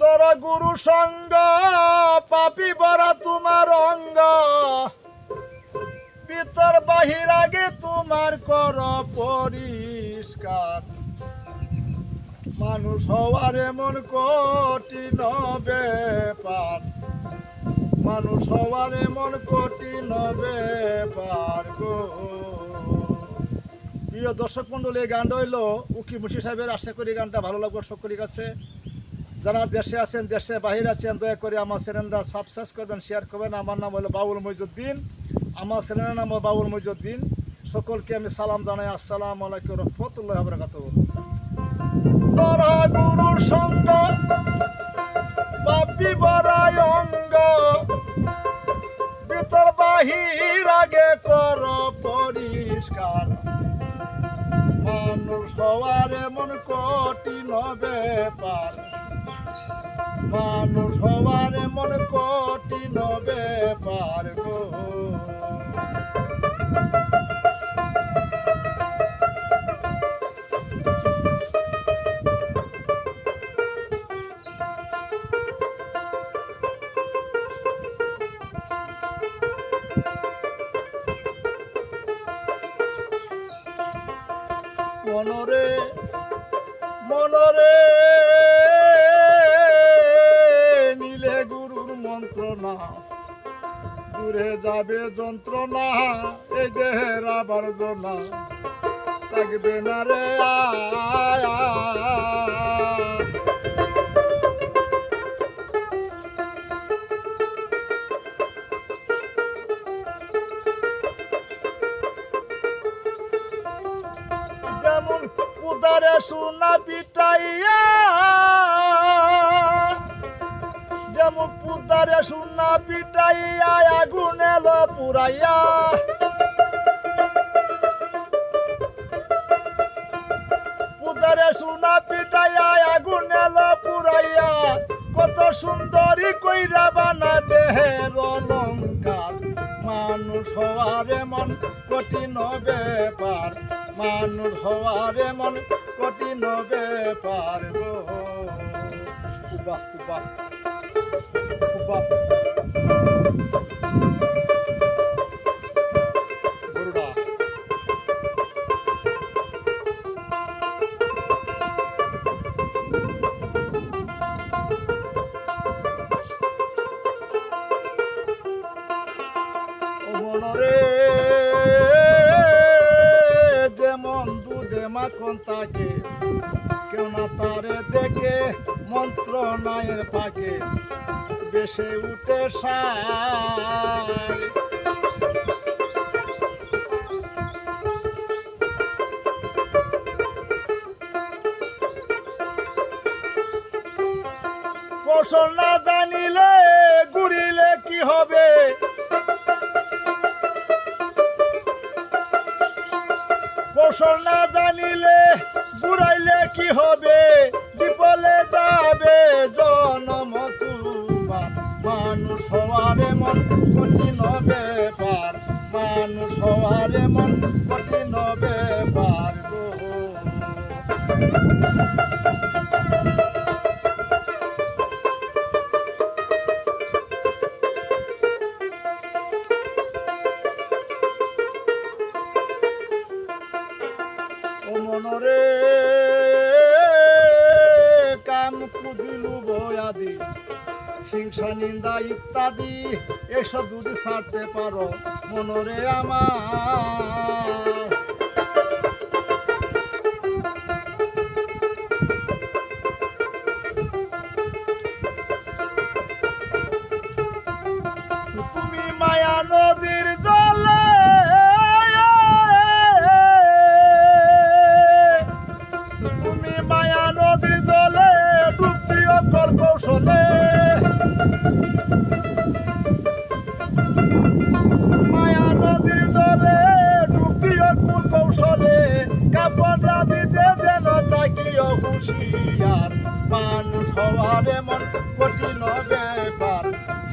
দর গুরু সঙ্গ, পাপি বরা তোমার অঙ্গ। ভিতর বাহির আগে তোমার কর পরিষ্কার। মানুষ হওয়ার এমন কঠিন ব্যাপার। মানুষ হওয়ার এমন কঠিন ব্যাপার গো। প্রিয় দর্শক মন্ডলী এই গানটা হইল উকি মুশি সাহেবের, আশা করি গানটা ভালো লাগবে সকলের কাছে। যারা দেশে আছেন, দেশে বাহিরে আছেন, দয়া করে আমার চ্যানেলটা সাবস্ক্রাইব করবেন শেয়ার করবেন। আমার নাম হলো বাবুল মইজুদ্দিন। আমার চ্যানেলের নাম বাবুল মইজুদ্দিন। সকলকে আমি সালাম জানাই। আসসালাম আলাইকুম রহমতুল্লাহ বরকাত তরা ভিতর কর পরিষ্কার। মানুষ হওয়ার এমন কঠিন ব্যাপার। মানুষ হওয়ার এমন কঠিন ব্যাপার মনরে মনরে মন্ত্রণা দূরে যাবে যন্ত্রণা, এই দেহের আবার জনা থাকবে না রে। যেমন উদারে সোনা পিটাইয়া যেমন পুদারে সোনা পিটাইয়া, আগুন এলো পুরাইয়া। সোনা পিটাইয়া, আগুন এলো পুরাইয়া। কত সুন্দরী কইরা বানা দেহের অলঙ্কার। মানুষ হওয়ার এমন কঠিন ব্যাপার। মানুষ হওয়ার এমন কঠিন ব্যাপার গো। উবা দুধে মাখন থাকে কেউ না তারে দেখে মন্ত্র নায়ের পাকে। বেশে উঠে সাই কৌশল না জানিলে ঘুরিলে কি হবে? কৌশল না জানিলে বুড়াইলে কি হবে? হওয়ার এমন কঠিন ব্যাপার মানুষ হওয়ার এমন কঠিন ব্যাপার গো। মনরে কাম কুদিলু বয়াদি। হিংসা নিন্দা ইত্যাদি এসব যদি ছাড়তে পারো মনরে আমার। হুশিয়ার মানুষ হওয়ার এমন কঠিন ব্যাপার,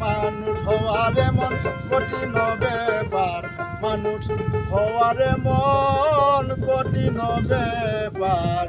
মানুষ হওয়ার এমন কঠিন ব্যাপার, মানুষ হওয়ার এমন কঠিন ব্যাপার